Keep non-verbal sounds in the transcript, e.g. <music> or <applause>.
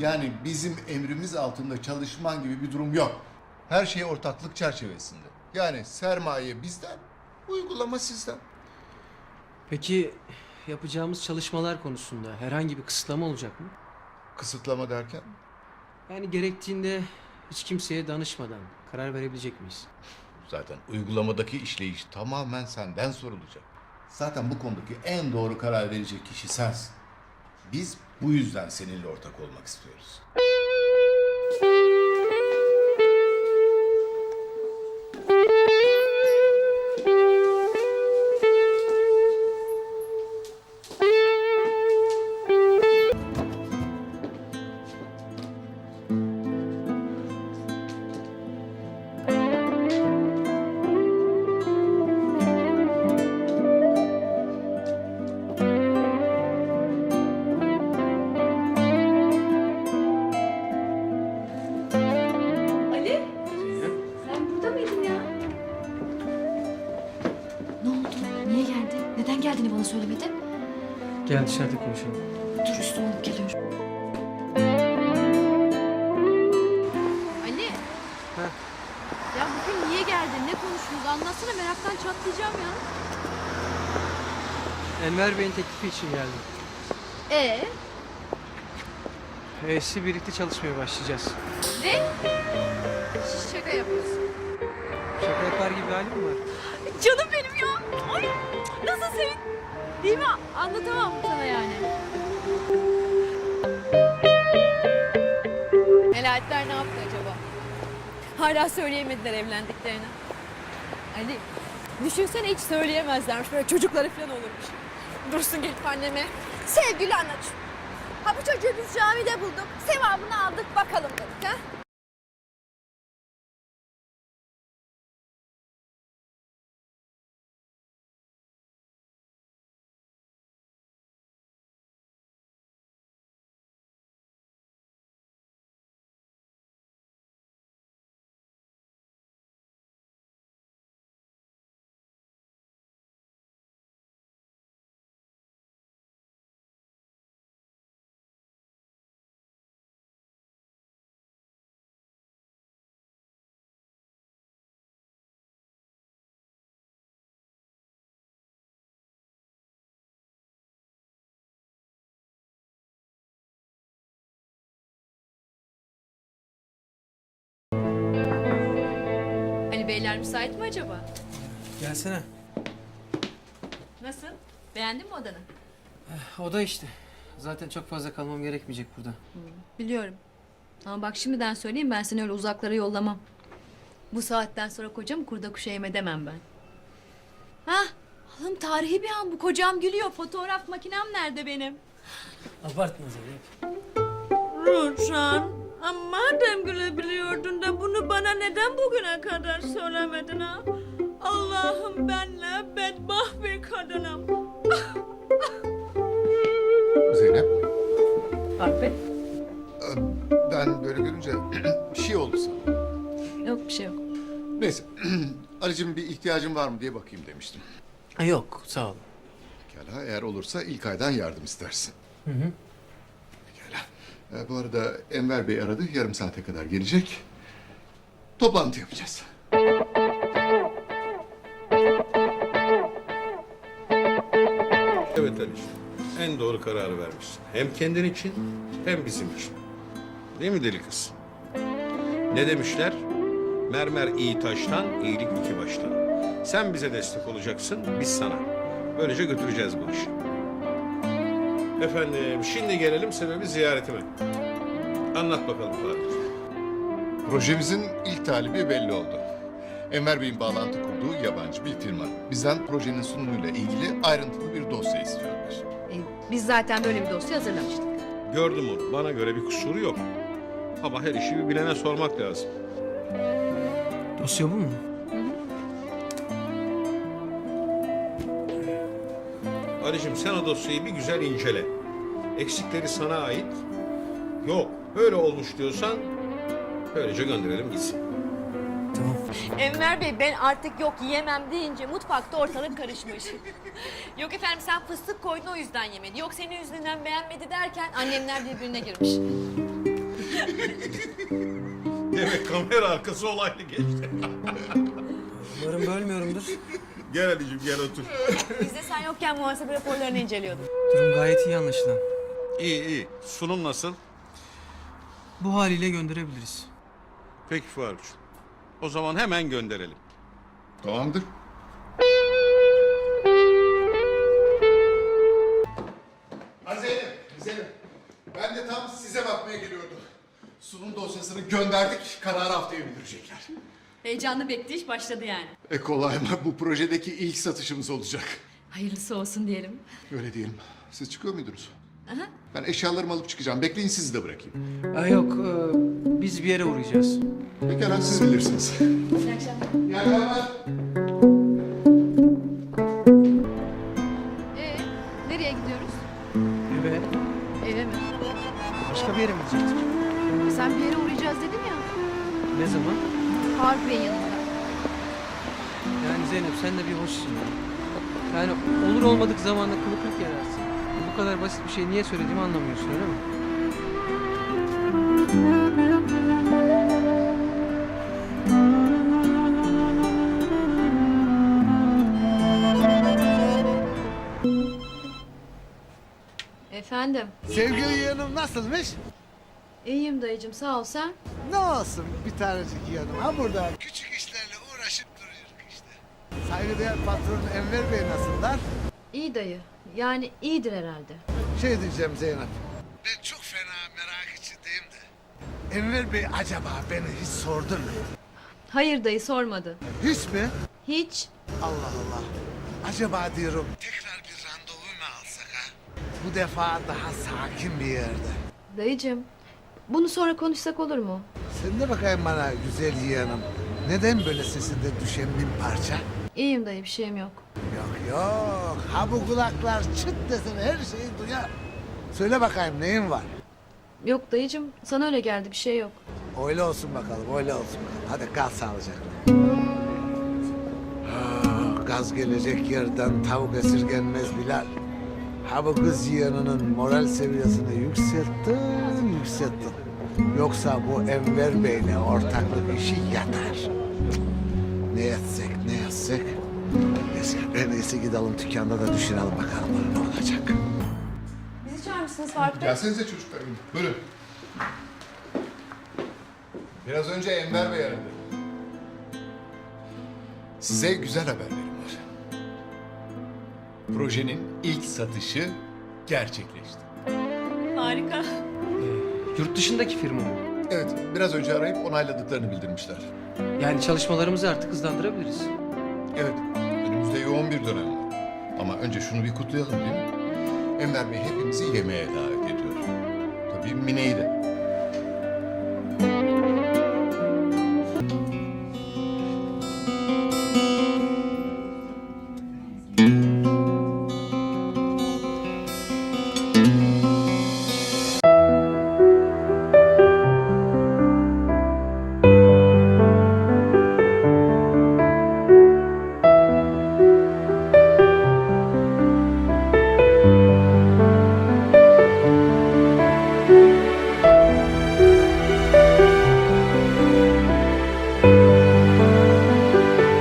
Yani bizim emrimiz altında çalışman gibi bir durum yok. Her şey ortaklık çerçevesinde. Yani sermaye bizden, uygulama sizden. Peki yapacağımız çalışmalar konusunda herhangi bir kısıtlama olacak mı? Kısıtlama derken? Yani gerektiğinde hiç kimseye danışmadan karar verebilecek miyiz? Zaten uygulamadaki işleyiş tamamen senden sorulacak. Zaten bu konudaki en doğru karar verecek kişi sensin. Biz bu yüzden seninle ortak olmak istiyoruz. Gel dışarıda konuşalım. Dur üstüme alıp geliyorum. Ali. Ya bugün niye geldin? Ne konuştunuz? Anlatsana meraktan çatlayacağım ya. Enver Bey'in teklifi için geldim. Ee? E'si birlikte çalışmaya başlayacağız. Ne? Şaka yapıyorsun. Şaka yapar gibi halim mi var? Canım benim ya. Ay nasıl sevin. Değil mi? Anlatamam sana yani. Melahatler ne yaptı acaba? Hala söyleyemediler evlendiklerini. Ali, düşünsene hiç söyleyemezlermiş. Böyle çocukları falan olurmuş. Dursun gelip anneme. Sevgili anacığım. Ha bu çocuğu biz camide bulduk. Sevabını aldık bakalım dedik ha. Beyler müsait mi acaba? Gelsene. Nasıl? Beğendin mi odanı? O da işte. Zaten çok fazla kalmam gerekmeyecek burada. Biliyorum. Ama bak şimdiden söyleyeyim ben seni öyle uzaklara yollamam. Bu saatten sonra kocam kurda kuşa yeme demem ben. Hah, oğlum tarihi bir an bu kocam gülüyor. Fotoğraf makinem nerede benim? Abartma Zeynep. Ruşan, ama madem gülebiliyordun da bunu bana neden bugüne kadar söylemedin ha? Allah'ım benle bedbaht bir kadınım. <laughs> Zeynep, Bak be. ben böyle görünce <clears throat> bir şey oldu sana. Yok bir şey yok. Neyse, <clears throat> Ali'cim bir ihtiyacın var mı diye bakayım demiştim. Ha, yok sağ ol. Pekala, eğer olursa ilk aydan yardım istersin. Hı hı. Ee, bu arada Enver Bey aradı, yarım saate kadar gelecek. Toplantı yapacağız. Evet Ali'ciğim. En doğru kararı vermişsin. Hem kendin için hem bizim için. Değil mi deli kız? Ne demişler? Mermer iyi taştan, iyilik iki baştan. Sen bize destek olacaksın, biz sana. Böylece götüreceğiz bu işi. Efendim, şimdi gelelim sebebi ziyaretime. Anlat bakalım Fatih. Projemizin ilk talibi belli oldu. Enver Bey'in bağlantı kurduğu yabancı bir firma. Bizden projenin sunumuyla ilgili ayrıntılı bir dosya istiyorlar. E, biz zaten böyle bir dosya hazırlamıştık. Gördüm onu. Bana göre bir kusuru yok. Ama her işi bir bilene sormak lazım. Dosya bu mu? Ali'cim sen o dosyayı bir güzel incele. Eksikleri sana ait. Yok, böyle olmuş diyorsan böylece gönderelim gitsin. Tamam. Enver Bey ben artık yok yiyemem deyince mutfakta ortalık karışmış. <laughs> yok efendim sen fıstık koydun o yüzden yemedi. Yok senin yüzünden beğenmedi derken annemler birbirine girmiş. Demek kamera arkası olaylı geçti. Umarım bölmüyorumdur. Gel Ali'cim gel otur. <laughs> Biz de sen yokken muhasebe raporlarını inceliyorduk. Durum gayet iyi anlaşılan. İyi iyi. Sunum nasıl? Bu haliyle gönderebiliriz. Peki Faruk'cum. O zaman hemen gönderelim. Tamamdır. Ha Zeynep, Zeynep. Ben de tam size bakmaya geliyordum. Sunum dosyasını gönderdik, kararı haftaya bildirecekler. Heyecanlı bekleyiş başladı yani. E kolay mı? Bu projedeki ilk satışımız olacak. Hayırlısı olsun diyelim. Öyle diyelim. Siz çıkıyor muydunuz? Ben eşyalarımı alıp çıkacağım. Bekleyin sizi de bırakayım. Aa, yok, e, biz bir yere uğrayacağız. Pekala siz bilirsiniz. İyi akşamlar. İyi akşamlar. Ee, nereye gidiyoruz? Eve, Eve mi? başka bir yere mi gidecektik? Sen bir yere uğrayacağız dedin ya. Ne zaman? Faruk Bey'in yanında. Yani Zeynep sen de bir hoşsun ya. Yani olur olmadık zamanda kılı kırk yararsın. Bu kadar basit bir şey niye söylediğimi anlamıyorsun öyle mi? Efendim. Sevgili yeğenim nasılmış? İyiyim dayıcım sağ ol sen. Ne olsun bir tanecik yeğenim ha burada. Küçük işlerle uğraşıp duruyor işte. Saygıdeğer patron Enver Bey nasıllar? İyi dayı. Yani iyidir herhalde. Şey diyeceğim Zeynep. Ben çok fena merak içindeyim de. Enver Bey acaba beni hiç sordu mu? Hayır dayı sormadı. Hiç mi? Hiç. Allah Allah. Acaba diyorum tekrar bir randevu mu alsak ha? Bu defa daha sakin bir yerde. Dayıcım. Bunu sonra konuşsak olur mu? Sen de bakayım bana güzel yeğenim. Neden böyle sesinde düşen bir parça? İyiyim dayı bir şeyim yok. Yok yok. Ha bu kulaklar çıt desen her şeyi duyar. Söyle bakayım neyin var? Yok dayıcım sana öyle geldi bir şey yok. Öyle olsun bakalım, öyle olsun. Hadi kal sağlıcakla. Ah, Gaz gelecek yerden tavuk esirgenmez Bilal. Ha bu kız yeğeninin moral seviyesini yükselttin, yükselttin. Yoksa bu Enver Bey'le ortaklık işi yatar. Ne etsek, ne etsek? Neyse, en iyisi gidelim dükkanda da düşünelim bakalım ne olacak. Bizi çağırmışsınız Faruk Bey. Gelsenize çocuklar. Buyurun. Biraz önce Enver Bey aradı. Size güzel haberlerim var. Projenin ilk satışı gerçekleşti. Harika. Yurt dışındaki firma mı? Evet, biraz önce arayıp onayladıklarını bildirmişler. Yani çalışmalarımızı artık hızlandırabiliriz. Evet, önümüzde yoğun bir dönem var. Ama önce şunu bir kutlayalım değil mi? Enver Bey hepimizi yemeğe davet ediyor. Tabii Mine'yi de.